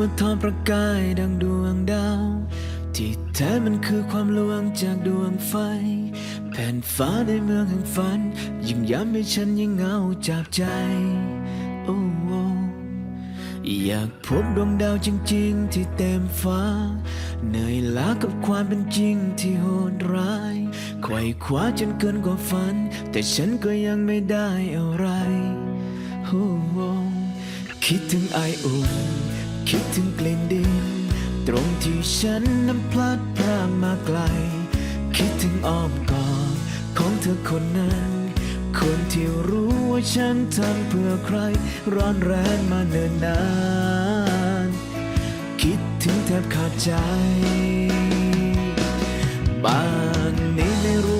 ว่าทอประกายดังดวงดาว ที่แท้มันคือความลวงจากดวงไฟ แผ่นฟ้าในเมืองแห่งฝัน ยิ่งย้ำให้ฉันยิ่งเหงาจับใจ โอ้อยากพบดวงดาวจริง ๆ ที่เต็มฟ้า เหนื่อยล้ากับความเป็นจริงที่โหดร้ายไขว่คว้าจนเกินกว่าฝัน แต่ฉันก็ยังไม่ได้อะไรโอ้โอ้คิดถึงไออุ่น คิดถึงกลิ่นดิน ตรงที่ฉันนั้นพลัดพรากมาไกล คิดถึงอ้อมกอดของเธอคนนั้น คนที่รู้ว่าฉันทำเพื่อใคร ร้อนแรงมาเนิ่นนาน คิดถึงแทบขาดใจ บ้านนี้ไม่รู้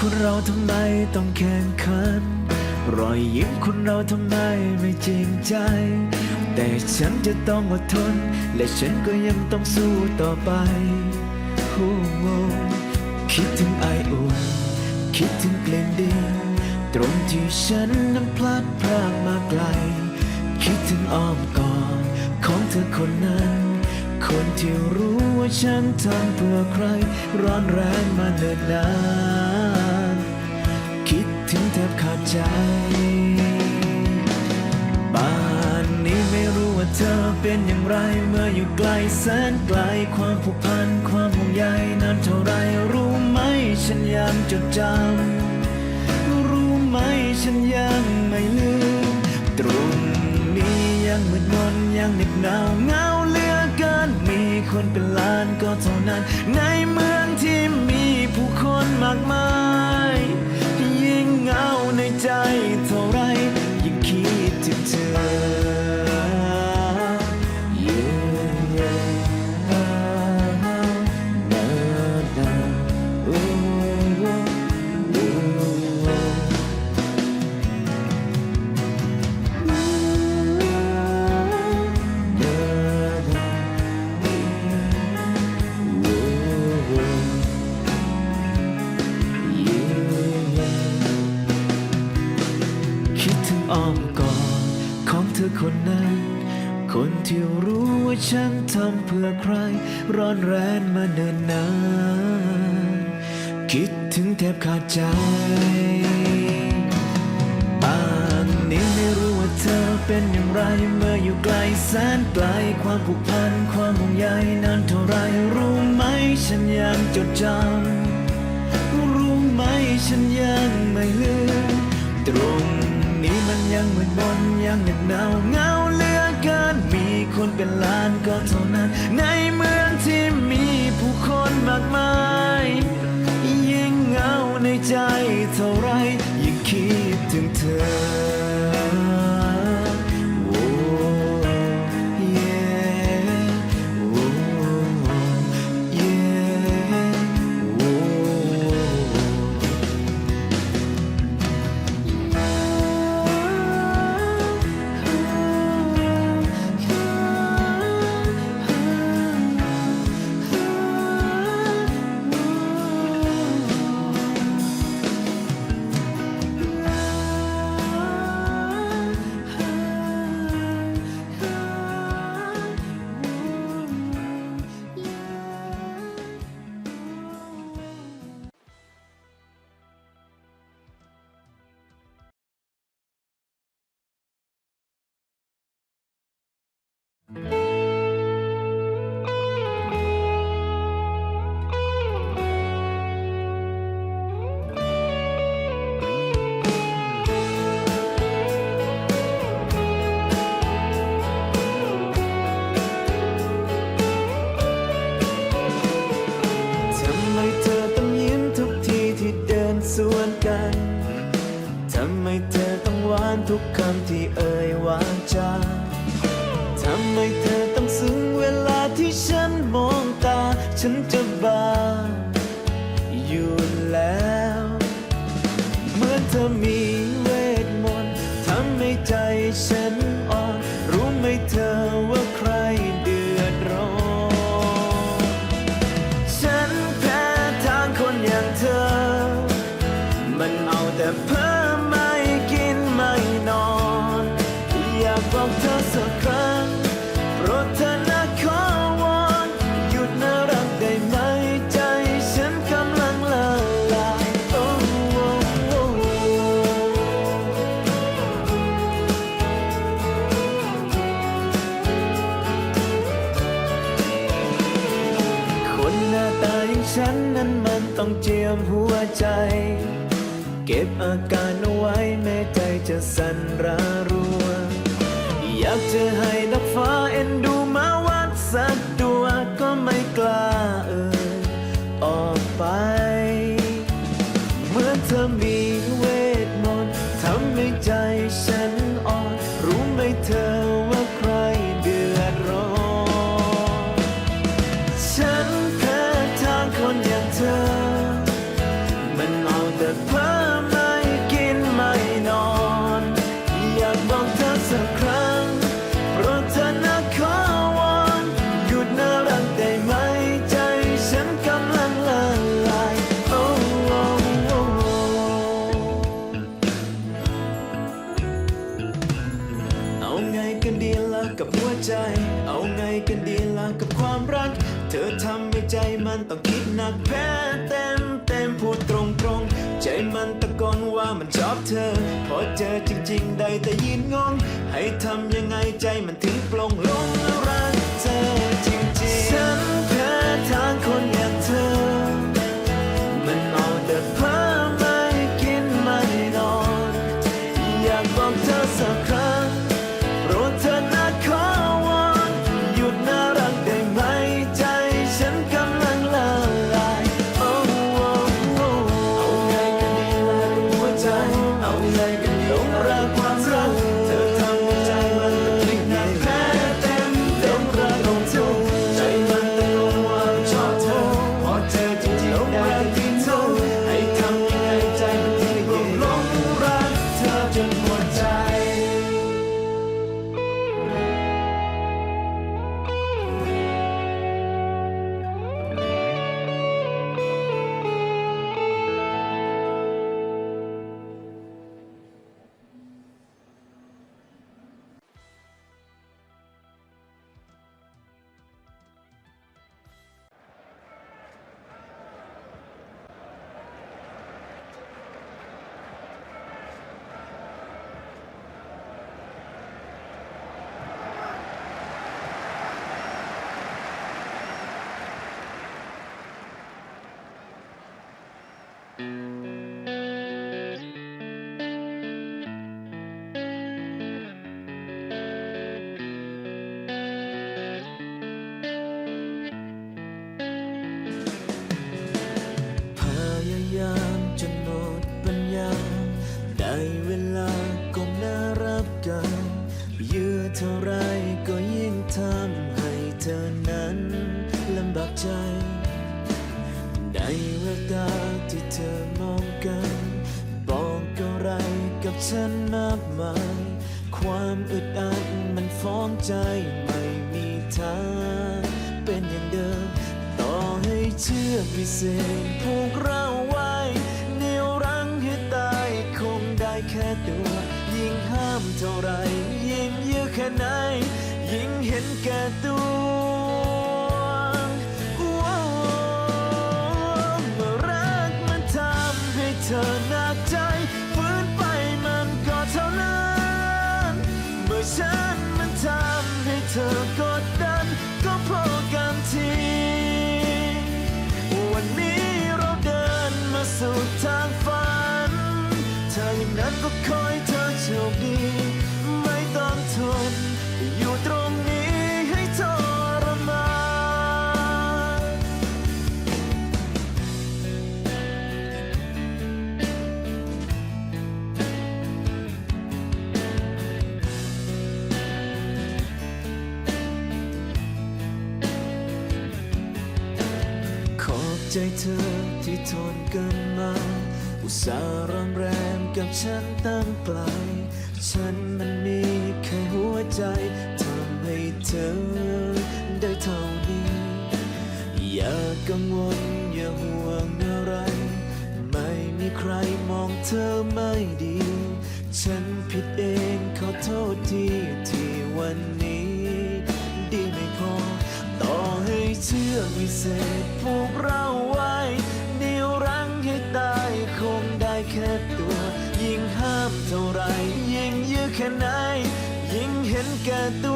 คนเราทำไมต้องแข่งขัน รอยยิ้มคนเราทำไมไม่จริงใจ แต่ฉันจะต้องอดทน และฉันก็ยังต้องสู้ต่อไปโอ้โคิดถึงไออุ่นคิดถึงกลิ่นดินตรงที่ฉันนั้นพลัดพรากมาไกล คิดถึงอ้อมกอดของเธอคนนั้น คนที่รู้ว่าฉันทำเพื่อใคร ร้อนแรงมาเนิ่นนาน ทบขาดใจบ้านนี้ไม่รู้ว่าเธอเป็นอย่างไร เมื่ออยู่ไกลแสนไกลความผูกพันความห่วงใยนานเท่าไรรู้ไหมฉันยังจดจำรู้ไหมฉันยังไม่ลืม ตรงนี้ยังมืดมนยังเหน็บหนาวเงาเลือเกินมีคนเป็นล้านก็เท่านั้น ในเมืองที่มีผู้คนมากมาย อ้อมกอดของเธอคนนั้น คนที่รู้ว่าฉันทำเพื่อใคร ร้อนแรงมาเนินนานคิดถึงแทบขาดใจป่านนี้ไม่รู้ว่าเธอเป็นอย่างไร เมื่ออยู่ไกลแสนไกลความผูกพันความห่วงใยนานเท่าไรรู้ไหมฉันยังจดจำรู้ไหมฉันยังไม่ลืมตรง ยังมืดมนยังเหน็บหนาวเงาเหลือเกิน มีคนเป็นล้านก็เท่านั้น ในเมืองที่มีผู้คนมากมาย ยิ่งเงาในใจเท่าไรยิ่งคิดถึงเธอ วนกันทำไมเธอต้องหวานทุกคำที่เอ่ยวานจา มันชอบเธอ พอเจอจริง ๆ ได้แต่ยืนงง ให้ทำยังไงใจมันถึงปลงลงรัก ฉันมากมาย ความอึดอัดมันฟ้องใจไม่มีทางเป็นอย่างเดิม ต่อให้เชื่อพิเศษผูกเราไว้เหนี่ยวรั้งให้ตายคงได้แค่ตัว ยิ่งห้ามเท่าไร ยิ่งเยอะแค่ไหน ยิ่งเห็นแก่ตัว กับฉันตั้งไกล ฉันมันมีแค่หัวใจทำให้เธอได้เท่านี้ อย่ากังวลอย่าห่วงอะไร ไม่มีใครมองเธอไม่ดี ฉันผิดเองขอโทษทีที่วันนี้ ดีไม่พอ ต่อให้เชื่อวิเศษผูกเราไว้ ห็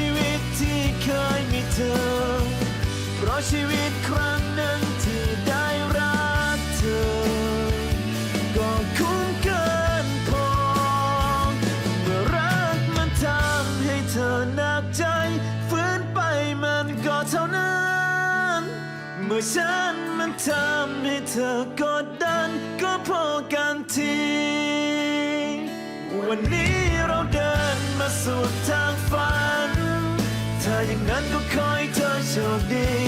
ชีวิตที่เคยมีเธอ เพราะชีวิตครั้งหนึ่งที่ได้รักเธอ ก็คุ้มเกินพอ เมื่อรักมันทำให้เธอหนักใจฝืนไปมันก็เท่านั้น เมื่อฉันมันทำให้เธอกดดัน ก็พอกันที วันนี้เราเดินมาสู่ทาง ถ้าอย่างนั้นก็คอยเธอโชคดี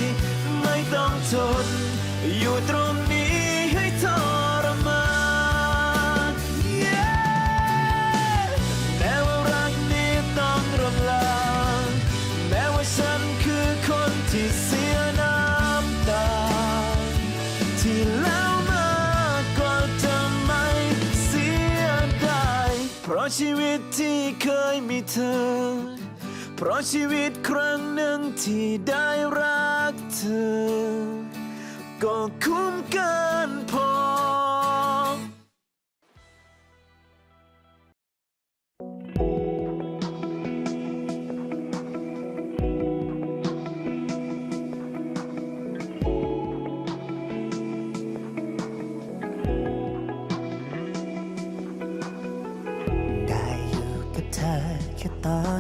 ะชีวิตครั้งหนึ่งที่ได้รักเธอ ก็คุ้ม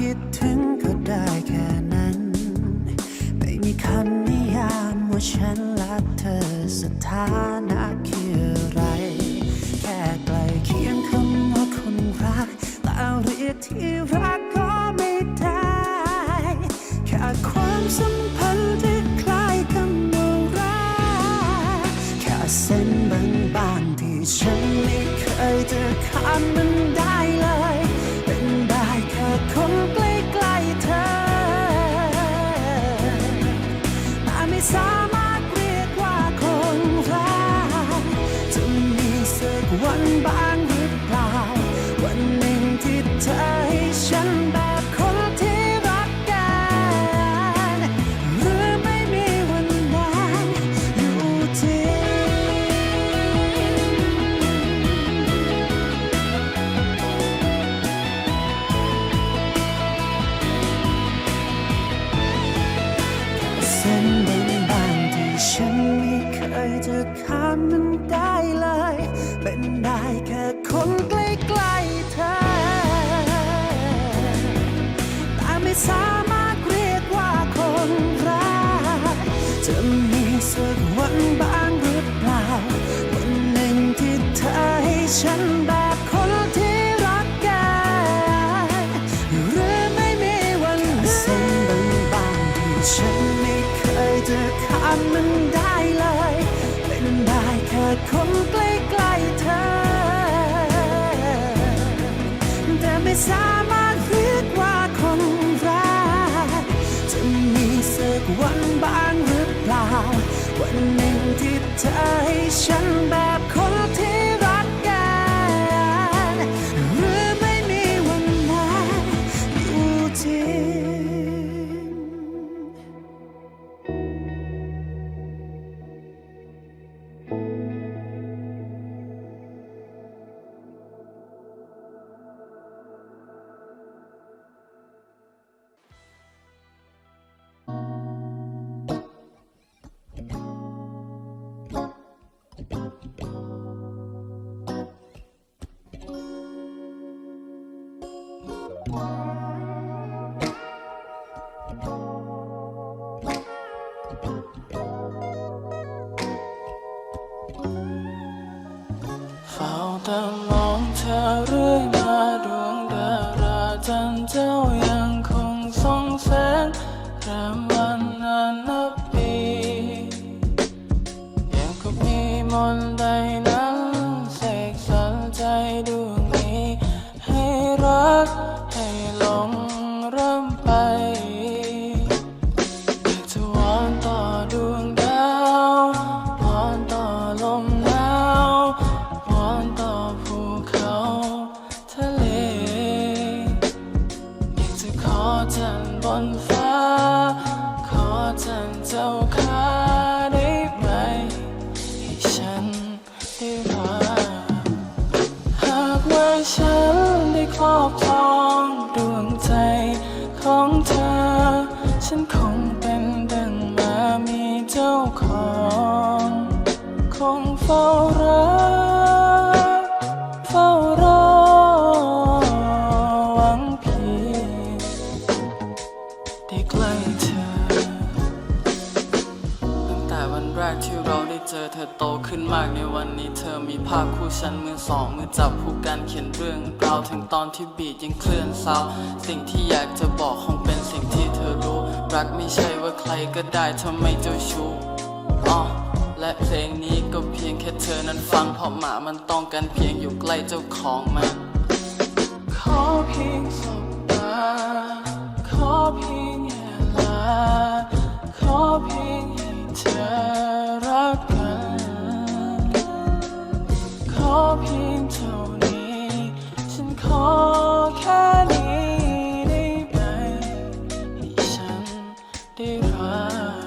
คิดถึง เธอให้ฉันแบบ เฝ้าแต่มองเธอเรื่อยมาดวงดาราจันเจ้า ฟ้า ขอท่านเจ้า ขึ้นมากในวันนี้เธอมีภาพคู่ฉันมือสองมือจับผู้กันเขียนเรื่องเราถึงตอนที่บีดยังเคลื่อนซาวสิ่งที่อยากจะบอกคงเป็นสิ่งที่เธอรู้ รักไม่ใช่ว่าใครก็ได้ทำไมเจ้าชู้อ๋อและเพลงนี้ก็เพียงแค่เธอนั้นฟังเพราะหมามันต้องการเพียงอยู่ใกล้เจ้าของมันขอเพียงสบตาขอเพียงเวลาขอเพียงให้เธอ อเพียงเท่านี้ ฉันขอแค่นี้ได้ไหมให้ฉันได้รัก